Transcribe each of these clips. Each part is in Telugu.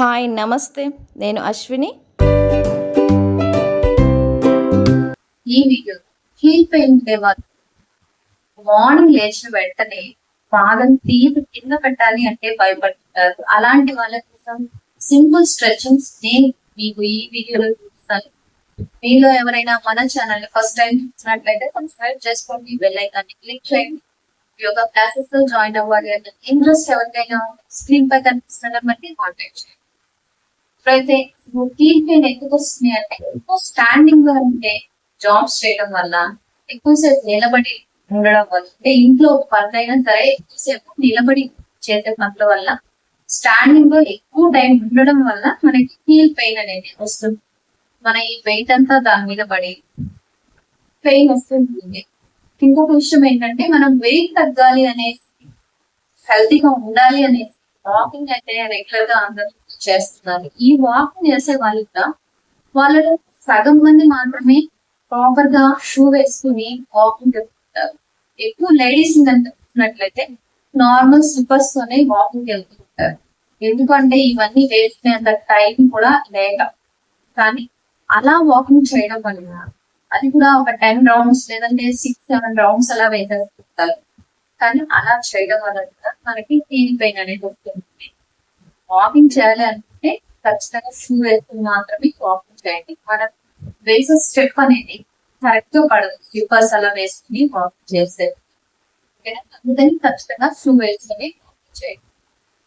హాయ్ నమస్తే. నేను అశ్విని. ఈ వీడియో హీల్ పెయిన్ ఉండేవారు మార్నింగ్ లేచిన వెంటనే పాదం తీసి కింద పెట్టాలి అంటే భయపడుతుంటారు. అలాంటి వాళ్ళ కోసం సింపుల్ స్ట్రెచింగ్స్ నేను మీకు ఈ వీడియోలో చూస్తాను మీలో ఎవరైనా మన ఛానల్ ఫస్ట్ టైం చూసినట్లయితే సబ్స్క్రైబ్ చేసుకోండి బెల్ ఐకాన్ని క్లిక్ చేయండి. యోగా క్లాసెస్లో జాయిన్ అవ్వాలి అంటే ఇంట్రెస్ట్ ఎవరికైనా స్క్రీన్ పై కనిపిస్తున్న బట్టి కాంటాక్ట్ చేయండి. ఇప్పుడైతే కీల్ పెయిన్ ఎందుకు వస్తుంది అంటే ఎక్కువ స్టాండింగ్గా ఉంటే జాబ్స్ చేయడం వల్ల ఎక్కువసేపు నిలబడి ఉండడం వల్ల అంటే ఇంట్లో ఒక పని అయినా సరే ఎక్కువసేపు నిలబడి చేసే పనుల వల్ల స్టాండింగ్లో ఎక్కువ టైం ఉండడం వల్ల మనకి హీల్ పెయిన్ అనేది వస్తుంది. మన ఈ వెయిట్ అంతా దాని మీద పడి పెయిన్ వస్తుంది ఇంకొక విషయం ఏంటంటే మనం వెయిట్ తగ్గాలి అనేసి హెల్తీగా ఉండాలి అనేసి వాకింగ్ అయితే రెగ్యులర్గా అందరూ చేస్తున్నారు. ఈ వాకింగ్ చేసే వాళ్ళ వాళ్ళలో సగం మంది మాత్రమే ప్రాపర్గా షూ వేసుకుని వాకింగ్ వెళ్తుంటారు. ఎక్కువ లేడీస్ కనుకున్నట్లయితే నార్మల్ స్లిప్పర్స్ తోనే వాకింగ్ వెళ్తుంటారు. ఎందుకంటే ఇవన్నీ వేసుకునేంత టైం కూడా లేక. కానీ అలా వాకింగ్ చేయడం వల్ల అది కూడా ఒక టెన్ రౌండ్స్ లేదంటే సిక్స్ సెవెన్ రౌండ్స్ అలా వేసేస్తుంటారు. కానీ అలా చేయడం వల్ల కూడా మనకి హీల్ పెయిన్ అనేది వస్తుంది. వాకింగ్ చేయాలి అనుకుంటే ఖచ్చితంగా షూ వేసుకుని మాత్రమే వాకింగ్ చేయండి. మనం వేసే స్టెప్ అనేది కరెక్ట్గా పడదు. స్లిప్పర్స్ అలా వేసుకుని వాకింగ్ చేసేది ఓకేనా? అందుకని ఖచ్చితంగా షూ వేసుకుని వాకింగ్ చేయండి.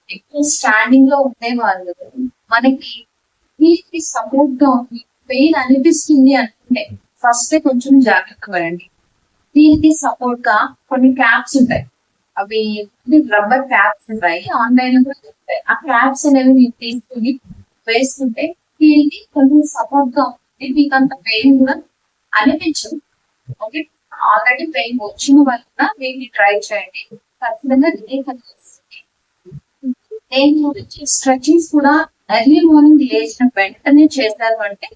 ఎక్కువ స్టాండింగ్లో ఉండే వాళ్ళు మనకి వీటికి సపోర్ట్గా ఉంది పెయిన్ అనిపిస్తుంది అనుకుంటే ఫస్ట్ కొంచెం జాగ్రత్త పడండి దీనికి సపోర్ట్గా కొన్ని క్యాప్స్ ఉంటాయి. అవి రబ్బర్ క్యాప్స్ ఉంటాయి. ఆన్లైన్లో కూడా ఉంటాయి ఆ క్రాప్స్ అనేవి మీరు తీసుకుని వేసుకుంటే దీనికి కొంచెం సపోర్ట్గా ఉంటుంది మీకు అంత పెయిన్ కూడా అనిపించదు. ఓకే ఆల్రెడీ పెయిన్ వచ్చిన వల్ల వీటిని ట్రై చేయండి. ఖచ్చితంగా రిలీఫ్ అనిపిస్తుంది నేను చూపించే స్ట్రెచింగ్స్ కూడా ఎర్లీ మార్నింగ్ లేచిన వెంటనే చేశారు అంటే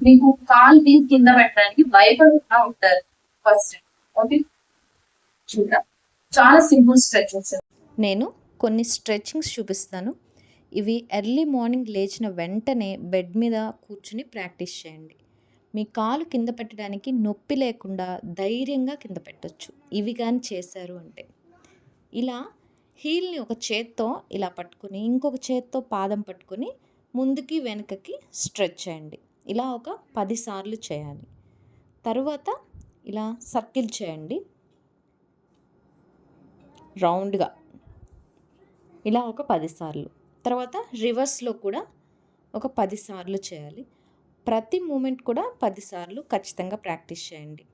మీకు కాల్ తీసి కింద పెట్టడానికి భయపడుతూ ఉంటారు ఫస్ట్ ఓకే చూద్దాం. చాలా సింపుల్ స్ట్రెచింగ్స్ నేను కొన్ని స్ట్రెచ్చింగ్స్ చూపిస్తాను. ఇవి ఎర్లీ మార్నింగ్ లేచిన వెంటనే బెడ్ మీద కూర్చుని ప్రాక్టీస్ చేయండి. మీ కాలు కింద పెట్టడానికి నొప్పి లేకుండా ధైర్యంగా కింద పెట్టొచ్చు. ఇవి కానీ చేశారు అంటే. ఇలా హీల్ని ఒక చేత్తో ఇలా పట్టుకుని ఇంకొక చేత్తో పాదం పట్టుకుని ముందుకి వెనుకకి స్ట్రెచ్ చేయండి. ఇలా ఒక పదిసార్లు చేయాలి. తరువాత ఇలా సర్కిల్ చేయండి. రౌండ్గా. ఇలా ఒక పదిసార్లు తర్వాత రివర్స్లో కూడా ఒక పదిసార్లు చేయాలి. ప్రతి మూమెంట్ కూడా పదిసార్లు ఖచ్చితంగా ప్రాక్టీస్ చేయండి.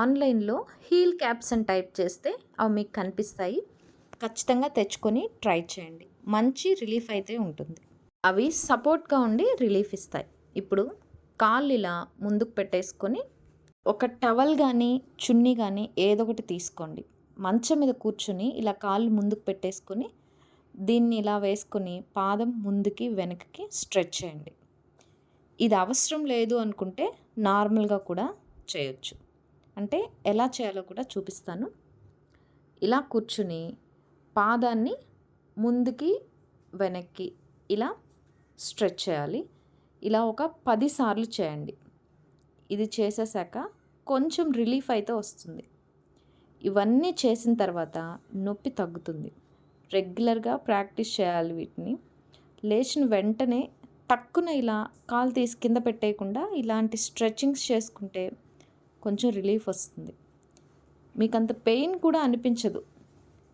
ఆన్లైన్లో హీల్ క్యాప్స్ అని టైప్ చేస్తే అవి మీకు కనిపిస్తాయి. ఖచ్చితంగా తెచ్చుకొని ట్రై చేయండి. మంచి రిలీఫ్ అయితే ఉంటుంది. అవి సపోర్ట్గా ఉండి రిలీఫ్ ఇస్తాయి. ఇప్పుడు కాళ్ళు ఇలా ముందుకు పెట్టేసుకొని ఒక టవల్ కానీ చున్నీ కానీ ఏదో ఒకటి తీసుకోండి. మంచం మీద కూర్చుని ఇలా కాళ్ళు ముందుకు పెట్టేసుకొని దీన్ని ఇలా వేసుకొని పాదం ముందుకి వెనక్కి స్ట్రెచ్ చేయండి. ఇది అవసరం లేదు అనుకుంటే నార్మల్గా కూడా చేయొచ్చు. అంటే ఎలా చేయాలో కూడా చూపిస్తాను. ఇలా కూర్చుని పాదాన్ని ముందుకి వెనక్కి ఇలా స్ట్రెచ్ చేయాలి. ఇలా ఒక పదిసార్లు చేయండి. ఇది చేసేసాక కొంచెం రిలీఫ్ అయితే వస్తుంది. ఇవన్నీ చేసిన తర్వాత నొప్పి తగ్గుతుంది. రెగ్యులర్గా ప్రాక్టీస్ చేయాలి వీటిని. లేచిన వెంటనే టక్కున ఇలా కాలు తీసి కింద పెట్టేయకుండా ఇలాంటి స్ట్రెచ్చింగ్స్ చేసుకుంటే కొంచెం రిలీఫ్ వస్తుంది. మీకు అంత పెయిన్ కూడా అనిపించదు.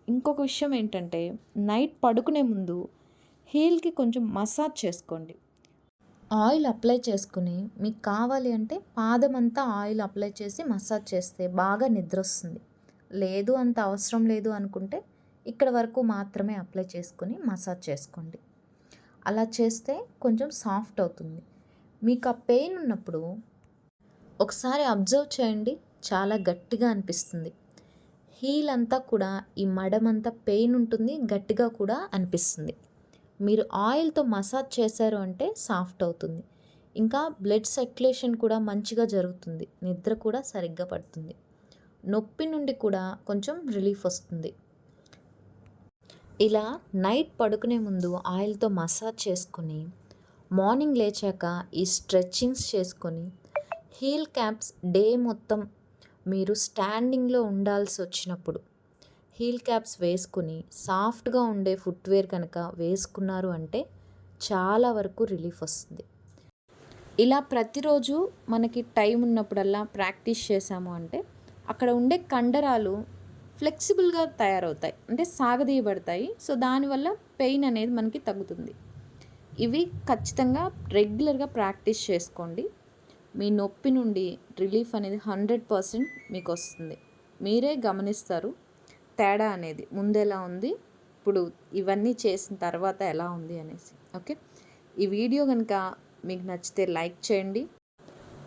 ఇంకొక విషయం ఏంటంటే నైట్ పడుకునే ముందు హీల్కి కొంచెం మసాజ్ చేసుకోండి. ఆయిల్ అప్లై చేసుకుని మీకు కావాలి అంటే పాదం అంతా ఆయిల్ అప్లై చేసి మసాజ్ చేస్తే బాగా నిద్ర వస్తుంది. లేదు అంత అవసరం లేదు అనుకుంటే ఇక్కడ వరకు మాత్రమే అప్లై చేసుకుని మసాజ్ చేసుకోండి. అలా చేస్తే కొంచెం సాఫ్ట్ అవుతుంది. మీకు ఆ పెయిన్ ఉన్నప్పుడు ఒకసారి అబ్జర్వ్ చేయండి. చాలా గట్టిగా అనిపిస్తుంది. హీల్ అంతా కూడా ఈ మడమంతా పెయిన్ ఉంటుంది గట్టిగా కూడా అనిపిస్తుంది. మీరు ఆయిల్తో మసాజ్ చేశారు అంటే సాఫ్ట్ అవుతుంది. ఇంకా బ్లడ్ సర్క్యులేషన్ కూడా మంచిగా జరుగుతుంది. నిద్ర కూడా సరిగ్గా పడుతుంది. నొప్పి నుండి కూడా కొంచెం రిలీఫ్ వస్తుంది. ఇలా నైట్ పడుకునే ముందు ఆయిల్తో మసాజ్ చేసుకొని మార్నింగ్ లేచాక ఈ స్ట్రెచ్చింగ్స్ చేసుకొని హీల్ క్యాప్స్ డే మొత్తం మీరు స్టాండింగ్లో ఉండాల్సి వచ్చినప్పుడు హీల్ క్యాప్స్ వేసుకుని సాఫ్ట్గా ఉండే ఫుట్వేర్ కనుక వేసుకున్నారు అంటే చాలా వరకు రిలీఫ్ వస్తుంది. ఇలా ప్రతిరోజు మనకి టైం ఉన్నప్పుడల్లా ప్రాక్టీస్ చేసాము అంటే అక్కడ ఉండే కండరాలు ఫ్లెక్సిబుల్గా తయారవుతాయి. అంటే సాగదీయబడతాయి. సో దానివల్ల పెయిన్ అనేది మనకి తగ్గుతుంది. ఇవి ఖచ్చితంగా రెగ్యులర్గా ప్రాక్టీస్ చేసుకోండి. మీ నొప్పి నుండి రిలీఫ్ అనేది హండ్రెడ్ పర్సెంట్ మీకు వస్తుంది. మీరే గమనిస్తారు. తేడా అనేది ముందెలా ఉంది? ఇప్పుడు ఇవన్నీ చేసిన తర్వాత ఎలా ఉంది అనేసి ఓకే? ఈ వీడియో కనుక మీకు నచ్చితే లైక్ చేయండి.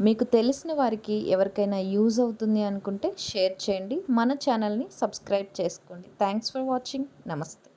మీకు తెలిసిన వారికి ఎవరికైనా యూజ్ అవుతుంది అనుకుంటే షేర్ చేయండి. మన ఛానల్ని సబ్స్క్రైబ్ చేసుకోండి. Thanks for watching. నమస్తే.